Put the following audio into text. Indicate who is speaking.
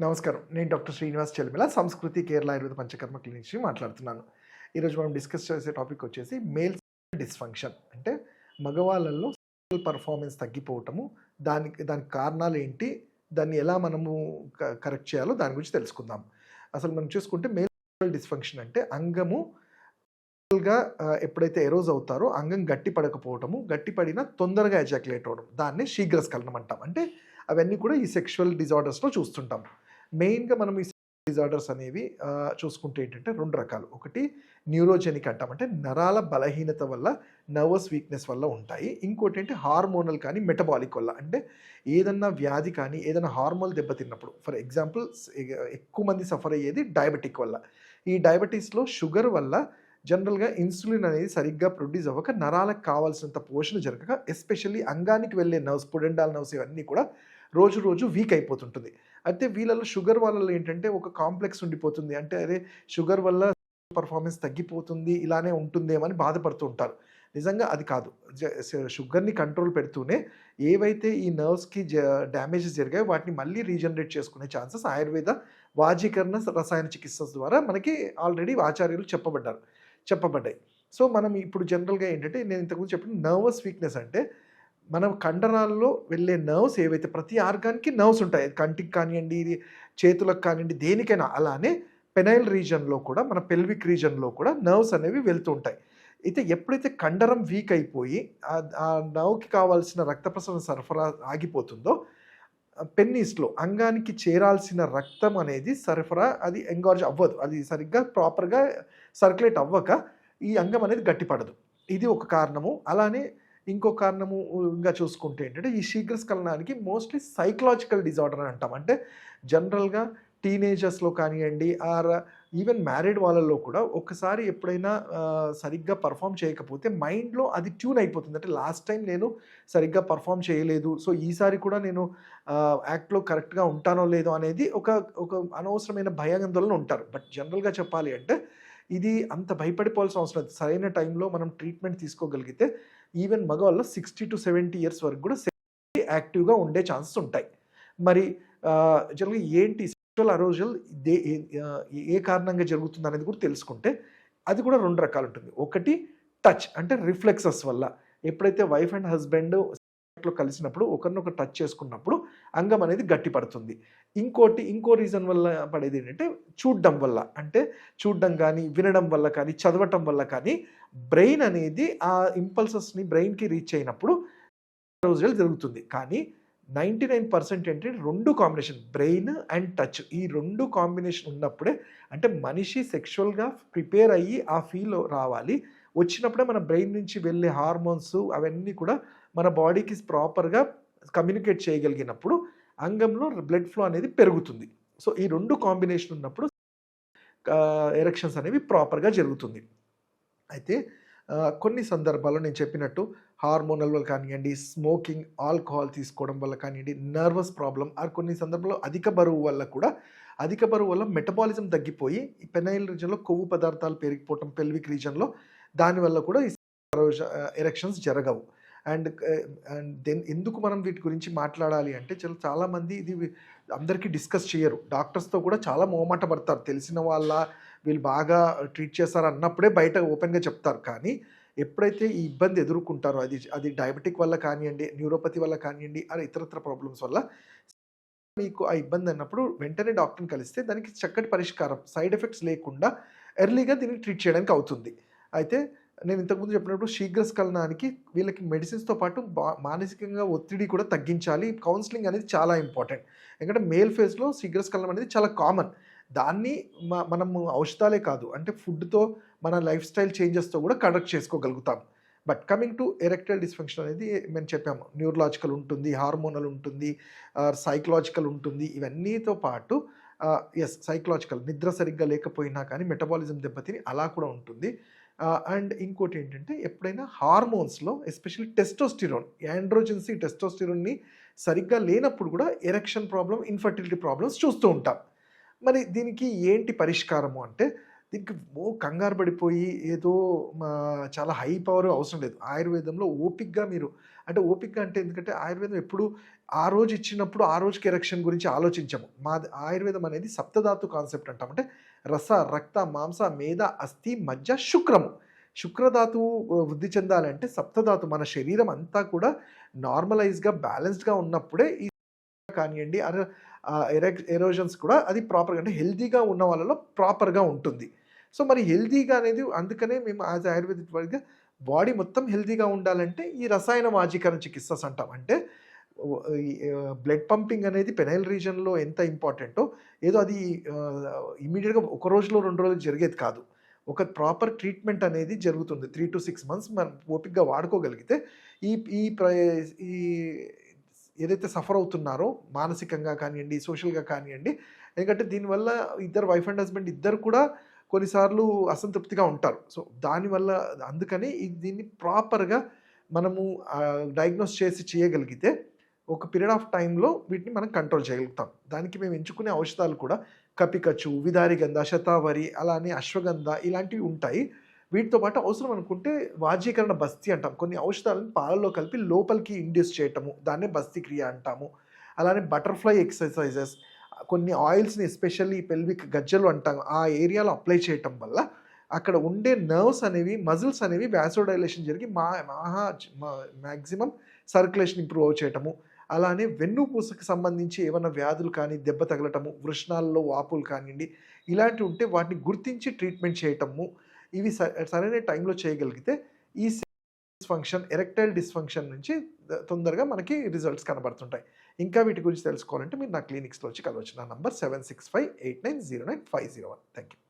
Speaker 1: నమస్కారం. నేను డాక్టర్ శ్రీనివాస్ చెల్మిల సంస్కృతి కేరళ ఆయుర్వేద పంచకర్మ క్లినిక్ నుంచి మాట్లాడుతున్నాను. ఈరోజు మనం డిస్కస్ చేసే టాపిక్ వచ్చేసి మేల్ డిస్ఫంక్షన్. అంటే మగవాళ్ళల్లో సెక్షువల్ పర్ఫార్మెన్స్ తగ్గిపోవటము దానికి దానికి కారణాలు ఏంటి దాన్ని ఎలా మనము కరెక్ట్ చేయాలో దాని గురించి తెలుసుకుందాం. అసలు మనం చూసుకుంటే మేల్ డిస్ఫంక్షన్ అంటే అంగము గా ఎప్పుడైతే ఎరోజ్ అవుతారో అంగం గట్టి పడకపోవటము గట్టి పడినా తొందరగా ఎజాక్యులేట్ అవడం. దాన్ని శీఘ్రస్ఖలనం అంటాం. అంటే అవన్నీ కూడా ఈ సెక్షువల్ డిజార్డర్స్లో చూస్తుంటాం. మెయిన్గా మనం ఈ డిజార్డర్స్ అనేవి చూసుకుంటే ఏంటంటే రెండు రకాలు. ఒకటి న్యూరోజెనిక్ అంటాం. అంటే నరాల బలహీనత వల్ల నర్వస్ వీక్నెస్ వల్ల ఉంటాయి. ఇంకోటి ఏంటి? హార్మోనల్ కానీ మెటబాలిక్ వల్ల. అంటే ఏదన్నా వ్యాధి కానీ ఏదైనా హార్మోన్ దెబ్బతిన్నప్పుడు ఫర్ ఎగ్జాంపుల్ ఎక్కువ మంది సఫర్ అయ్యేది డయాబెటిక్ వల్ల. ఈ డయాబెటీస్లో షుగర్ వల్ల జనరల్గా ఇన్సులిన్ అనేది సరిగ్గా ప్రొడ్యూస్ అవ్వక నరాలకు కావాల్సినంత పోషణ జరగక ఎస్పెషల్లీ అంగానికి వెళ్ళే నర్వ్స్ పుడెండాల్ నర్వ్స్ ఇవన్నీ కూడా రోజు రోజు వీక్ అయిపోతుంటుంది. అయితే వీళ్ళలో షుగర్ వల్ల ఏంటంటే ఒక కాంప్లెక్స్ ఉండిపోతుంది. అంటే అదే షుగర్ వల్ల పర్ఫార్మెన్స్ తగ్గిపోతుంది ఇలానే ఉంటుందేమని బాధపడుతూ ఉంటారు. నిజంగా అది కాదు. జ- షుగర్ని కంట్రోల్ పెడుతూనే ఏవైతే ఈ నర్వ్స్కి జ డ్యామేజెస్ జరిగాయో వాటిని మళ్ళీ రీజనరేట్ చేసుకునే ఛాన్సెస్ ఆయుర్వేద వాజీకరణ రసాయన చికిత్స ద్వారా మనకి ఆల్రెడీ ఆచార్యులు చెప్పబడ్డారు. చెప్పబడ్డాయి. సో మనం ఇప్పుడు జనరల్గా ఏంటంటే నేను ఇంతకుముందు చెప్పిన నర్వస్ వీక్నెస్ అంటే మనం కండరాల్లో వెళ్ళే నర్వ్స్ ఏవైతే ప్రతి ఆర్గాన్కి నర్వ్స్ ఉంటాయి కంటికి కానివ్వండి ఇది చేతులకు కానివ్వండి దేనికైనా అలానే పెనైల్ రీజన్లో కూడా మన పెల్విక్ రీజన్లో కూడా నర్వ్స్ అనేవి వెళ్తూ ఉంటాయి. అయితే ఎప్పుడైతే కండరం వీక్ అయిపోయి ఆ- నవ్వుకి కావాల్సిన రక్త ప్రసరణ సరఫరా ఆగిపోతుందో పెన్నీస్లో అంగానికి చేరాల్సిన రక్తం అనేది సరఫరా అది ఎంగార్జ్ అవ్వదు. అది సరిగ్గా ప్రాపర్గా సర్క్యులేట్ అవ్వక ఈ అంగం అనేది గట్టిపడదు. ఇది ఒక కారణము. అలానే ఇంకో కారణము ఇంకా చూసుకుంటే ఏంటంటే ఈ శీఘ్రస్ఖలనానికి మోస్ట్లీ సైకలాజికల్ డిజార్డర్ అని అంటాం. అంటే జనరల్గా టీనేజర్స్లో కానివ్వండి ఆర్ ఈవెన్ మ్యారీడ్ వాళ్ళల్లో కూడా ఒకసారి ఎప్పుడైనా సరిగ్గా పర్ఫామ్ చేయకపోతే మైండ్లో అది ట్యూన్ అయిపోతుంది. అంటే లాస్ట్ టైం నేను సరిగ్గా పర్ఫామ్ చేయలేదు. సో ఈసారి కూడా నేను యాక్ట్లో కరెక్ట్గా ఉంటానో లేదో అనేది ఒక ఒక అనవసరమైన భయాందోళన ఉంటారు. బట్ జనరల్గా చెప్పాలి అంటే ఇది అంత భయపడిపోవాల్సిన అవసరం లేదు. సరైన టైంలో మనం ట్రీట్మెంట్ తీసుకోగలిగితే ఈవెన్ మగవాళ్ళు సిక్స్టీ టు సెవెంటీ ఇయర్స్ వరకు కూడా యాక్టివ్గా ఉండే ఛాన్సెస్ ఉంటాయి. మరి జనరల్గా ఏంటి సెక్షువల్ అరోజల్ దే ఏ- ఏ కారణంగా జరుగుతుంది అనేది కూడా తెలుసుకుంటే అది కూడా రెండు రకాలు ఉంటుంది. ఒకటి టచ్ అంటే రిఫ్లెక్సెస్ వల్ల. ఎప్పుడైతే వైఫ్ అండ్ హస్బెండ్ లో కలిసినప్పుడు ఒకరినొకరు టచ్ చేసుకున్నప్పుడు అంగం అనేది గట్టి పడుతుంది ఇంకోటి ఇంకో రీజన్ వల్ల పడేది ఏంటంటే చూడడం వల్ల. అంటే చూడడం కానీ వినడం వల్ల కానీ చదవటం వల్ల కానీ బ్రెయిన్ అనేది ఆ ఇంపల్సెస్ని బ్రెయిన్కి రీచ్ అయినప్పుడు రోజులు జరుగుతుంది. కానీ నైంటీ నైన్ పర్సెంట్ ఏంటి? రెండు కాంబినేషన్ బ్రెయిన్ అండ్ టచ్. ఈ రెండు కాంబినేషన్ ఉన్నప్పుడే అంటే మనిషి సెక్షువల్గా ప్రిపేర్ అయ్యి ఆ ఫీల్ రావాలి. వచ్చినప్పుడే మన బ్రెయిన్ నుంచి వెళ్ళే హార్మోన్స్ అవన్నీ కూడా మన బాడీకి ప్రాపర్గా కమ్యూనికేట్ చేయగలిగినప్పుడు అంగంలో బ్లడ్ ఫ్లో అనేది పెరుగుతుంది. సో ఈ రెండు కాంబినేషన్ ఉన్నప్పుడు ఎరక్షన్స్ అనేవి ప్రాపర్గా జరుగుతుంది. అయితే కొన్ని సందర్భాల్లో నేను చెప్పినట్టు హార్మోనల్ వల్ల కానివ్వండి స్మోకింగ్ ఆల్కహాల్ తీసుకోవడం వల్ల కానివ్వండి నర్వస్ ప్రాబ్లం ఆ కొన్ని సందర్భంలో అధిక బరువు వల్ల కూడా అధిక బరువు వల్ల మెటబాలిజం తగ్గిపోయి పెనైల్ రీజన్లో కొవ్వు పదార్థాలు పెరిగిపోవటం పెల్విక్ రీజన్లో దానివల్ల కూడా ఈ ఎరక్షన్స్ జరగవు. అండ్ అండ్ దెన్ ఎందుకు మనం వీటి గురించి మాట్లాడాలి అంటే చాలా చాలామంది ఇది అందరికీ డిస్కస్ చేయరు. డాక్టర్స్తో కూడా చాలా మోమాట పడతారు. తెలిసిన వాళ్ళ వీళ్ళు బాగా ట్రీట్ చేస్తారు అన్నప్పుడే బయట ఓపెన్గా చెప్తారు. కానీ ఎప్పుడైతే ఈ ఇబ్బంది ఎదుర్కొంటారో అది అది డయాబెటిక్ వల్ల కానివ్వండి న్యూరోపతి వల్ల కానివ్వండి అలా ఇతరత్ర ప్రాబ్లమ్స్ వల్ల మీకు ఆ ఇబ్బంది అన్నప్పుడు వెంటనే డాక్టర్ని కలిస్తే దానికి చక్కటి పరిష్కారం సైడ్ ఎఫెక్ట్స్ లేకుండా ఎర్లీగా దీన్ని ట్రీట్ చేయడానికి అవుతుంది. అయితే నేను ఇంతకుముందు చెప్పినప్పుడు శీఘ్రస్ఖలనానికి వీళ్ళకి మెడిసిన్స్తో పాటు బా మానసికంగా ఒత్తిడి కూడా తగ్గించాలి. కౌన్సిలింగ్ అనేది చాలా ఇంపార్టెంట్. ఎందుకంటే మేల్ ఫేజ్లో శీఘ్రస్ఖలనం అనేది చాలా కామన్. దాన్ని మనము ఔషధాలే కాదు అంటే ఫుడ్తో మన లైఫ్ స్టైల్ చేంజెస్తో కూడా కరెక్ట్ చేసుకోగలుగుతాం. But coming to erectile dysfunction అనేది మేము చెప్పాము. న్యూరలాజికల్ ఉంటుంది హార్మోనల్ ఉంటుంది సైకలాజికల్ ఉంటుంది. ఇవన్నీతో పాటు ఎస్ సైకలాజికల్ నిద్ర సరిగ్గా లేకపోయినా కానీ మెటబాలిజం దెబ్బతిని అలా కూడా ఉంటుంది. అండ్ ఇంకోటి ఏంటంటే ఎప్పుడైనా హార్మోన్స్లో ఎస్పెషల్లీ టెస్టోస్టిరోన్ యాండ్రోజెన్సీ టెస్టోస్టిరోన్ని సరిగ్గా లేనప్పుడు కూడా ఎరెక్షన్ ప్రాబ్లం ఇన్ఫర్టిలిటీ ప్రాబ్లమ్స్ చూస్తూ ఉంటాం. మరి దీనికి ఏంటి పరిష్కారము అంటే దీనికి ఓ కంగారు పడిపోయి ఏదో మా చాలా హై పవర్ అవసరం లేదు. ఆయుర్వేదంలో ఓపిక్గా మీరు అంటే ఓపిక్గా అంటే ఎందుకంటే ఆయుర్వేదం ఎప్పుడు ఆ రోజు ఇచ్చినప్పుడు ఆ రోజుకి ఎరక్షన్ గురించి ఆలోచించాము. మా ఆయుర్వేదం అనేది సప్తధాతు కాన్సెప్ట్ అంటాం. అంటే రస రక్త మాంస మేధ అస్థి మజ్జ శుక్రము. శుక్రధాతువు వృద్ధి చెందాలంటే సప్తధాతు మన శరీరం అంతా కూడా నార్మలైజ్గా బ్యాలెన్స్డ్గా ఉన్నప్పుడే ఈ కానివ్వండి అర ఎరోజన్స్ కూడా అది ప్రాపర్గా అంటే హెల్తీగా ఉన్న వాళ్ళలో ప్రాపర్గా ఉంటుంది. సో మరి హెల్తీగా అనేది అందుకనే మేము యాజ్ ఆయుర్వేదిక్ వైద్య బాడీ మొత్తం హెల్తీగా ఉండాలంటే ఈ రసాయన మాజీకరణ చికిత్సస్ అంటాం. అంటే బ్లడ్ పంపింగ్ అనేది పెనైల్ రీజన్లో ఎంత ఇంపార్టెంటో ఏదో అది ఇమీడియట్గా ఒక రోజులో రెండు రోజులు జరిగేది కాదు. ఒక ప్రాపర్ ట్రీట్మెంట్ అనేది జరుగుతుంది. త్రీ టు సిక్స్ మంత్స్ మనం ఓపిక్గా వాడుకోగలిగితే ఈ ఈ ప్ర ఈ ఏదైతే సఫర్ అవుతున్నారో మానసికంగా కానివ్వండి సోషల్గా కానివ్వండి ఎందుకంటే దీనివల్ల ఇద్దరు వైఫ్ అండ్ హస్బెండ్ ఇద్దరు కూడా కొన్నిసార్లు అసంతృప్తిగా ఉంటారు. సో దానివల్ల అందుకని దీన్ని ప్రాపర్గా మనము డయాగ్నోస్ చేసి చేయగలిగితే ఒక పీరియడ్ ఆఫ్ టైంలో వీటిని మనం కంట్రోల్ చేయగలుగుతాం. దానికి మేము ఎంచుకునే ఔషధాలు కూడా కపికచ్చు విదారిగంధ శతావరి అలానే అశ్వగంధ ఇలాంటివి ఉంటాయి. వీటితో పాటు అవసరం అనుకుంటే వాజీకరణ బస్తీ అంటాం. కొన్ని ఔషధాలను పాలలో కలిపి లోపలికి ఇండ్యూస్ చేయటము దాన్నే బస్తీ క్రియ అంటాము. అలానే బటర్ఫ్లై ఎక్సర్సైజెస్ కొన్ని ఆయిల్స్ని ఎస్పెషల్లీ పెల్విక్ గజ్జలు అంటాం. ఆ ఏరియాలో అప్లై చేయటం వల్ల అక్కడ ఉండే నర్వ్స్ అనేవి మజిల్స్ అనేవి వ్యాసోడైలేషన్ జరిగి మా మహా మ్యాక్సిమం సర్క్యులేషన్ ఇంప్రూవ్ చేయటము అలానే వెన్నుపూసకు సంబంధించి ఏమైనా వ్యాధులు కానీ దెబ్బ తగలటము వృషణాల్లో వాపులు కానివ్వండి ఇలాంటివి ఉంటే వాటిని గుర్తించి ట్రీట్మెంట్ చేయటము ఇవి సరైన టైంలో చేయగలిగితే ఈ డిస్ఫంక్షన్ ఎరెక్టైల్ డిస్ఫంక్షన్ నుంచి తొందరగా మనకి రిజల్ట్స్ కనబడుతుంటాయి. ఇంకా వీటి గురించి తెలుసుకోవాలంటే మీరు నా క్లినిక్స్లో వచ్చి కలవచ్చు. నా number seven six five eight nine zero nine five zero one. Thank you